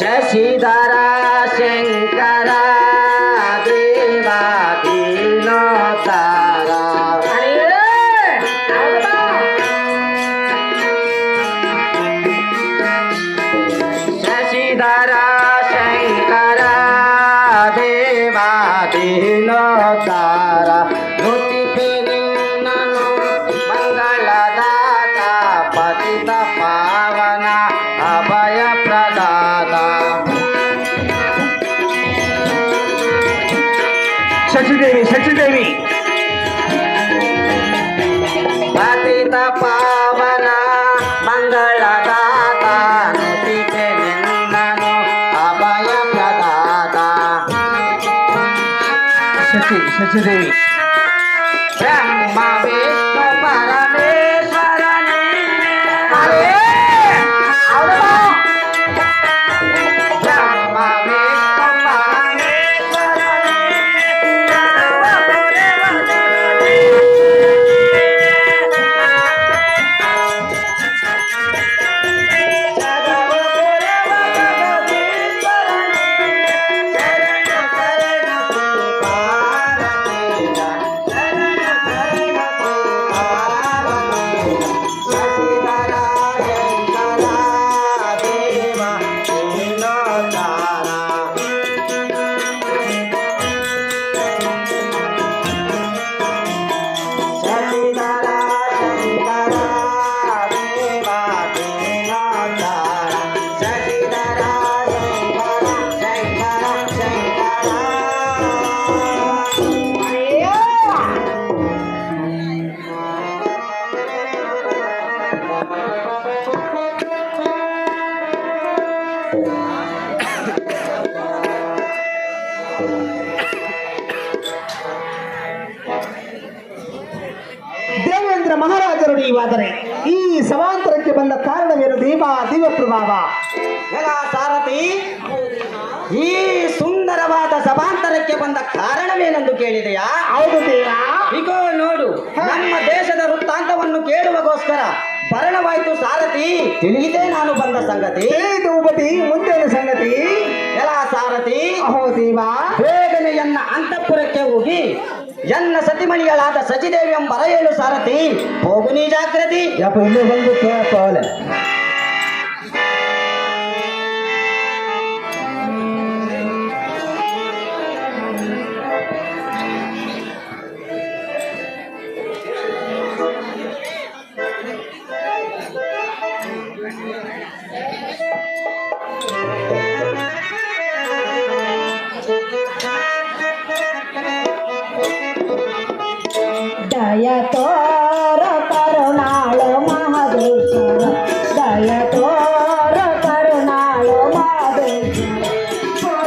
ಶಶಿಧರ ಶಂಕರ ದೇವಾದೀನೋತಾರ ಶಶಿಧರ ಶಂಕರ ದೇವಾದೀನೋತಾರ ನುತಿ ಶಚಿದೇವಿ ಶಚಿದೇವಿ ಪತಿತ ಪಾವನ ಮಂಗಳದಾತ ನುತಿಗೆ ನಿನ್ನನು ಅಭಯ ಪ್ರದಾತ ಶಚಿ ಶಚಿದೇವಿ ಬ್ರಹ್ಮ ವಿಷ್ಣು ಪರಮೇಶ್ವರ ದೇವೇಂದ್ರ ಮಹಾರಾಜರು ಈ ನೀವಾದರೆ ಈ ಸಮಾಂತರಕ್ಕೆ ಬಂದ ಕಾರಣವೇನು? ದೇವ ದಿವ್ಯ ಪ್ರಭಾವ. ಸಾರಥಿ ಈ ಸುಂದರವಾದ ಸಭಾಂತರಕ್ಕೆ ಬಂದ ಕಾರಣವೇನೆಂದು ಕೇಳಿದೆಯಾ? ಹೌದು ದೇವ. ಈಗ ನೋಡು ನಮ್ಮ ದೇಶದ ವೃತ್ತಾಂತವನ್ನು ಕೇಳುವಗೋಸ್ಕರ ಭರಣವಾಯಿತು ಸಾರಥಿ. ತಿಳಿಯಿದೆ ನಾನು ಬಂದ ಸಂಗತಿ. ತಿಳಿದು ಉಪತಿ ಮುಂದಿನ ಸಂಗತಿ? ಎಲ್ಲ ಸಾರಥಿ. ಅಹೋ ದೇವ. ಬೇಗನೆ ಎನ್ನ ಅಂತಃಪುರಕ್ಕೆ ಹೋಗಿ ಎನ್ನ ಸತಿಮಣಿಗಳಾದ ಸಚಿದೇವಿ ಎಂಬ ಏಳು ಸಾರಥಿ. ಹೋಗು ನೀ ಜಾಗೃತಿ ಯಾಕೆ ಇಲ್ಲೇ ಬಂದು ya toh.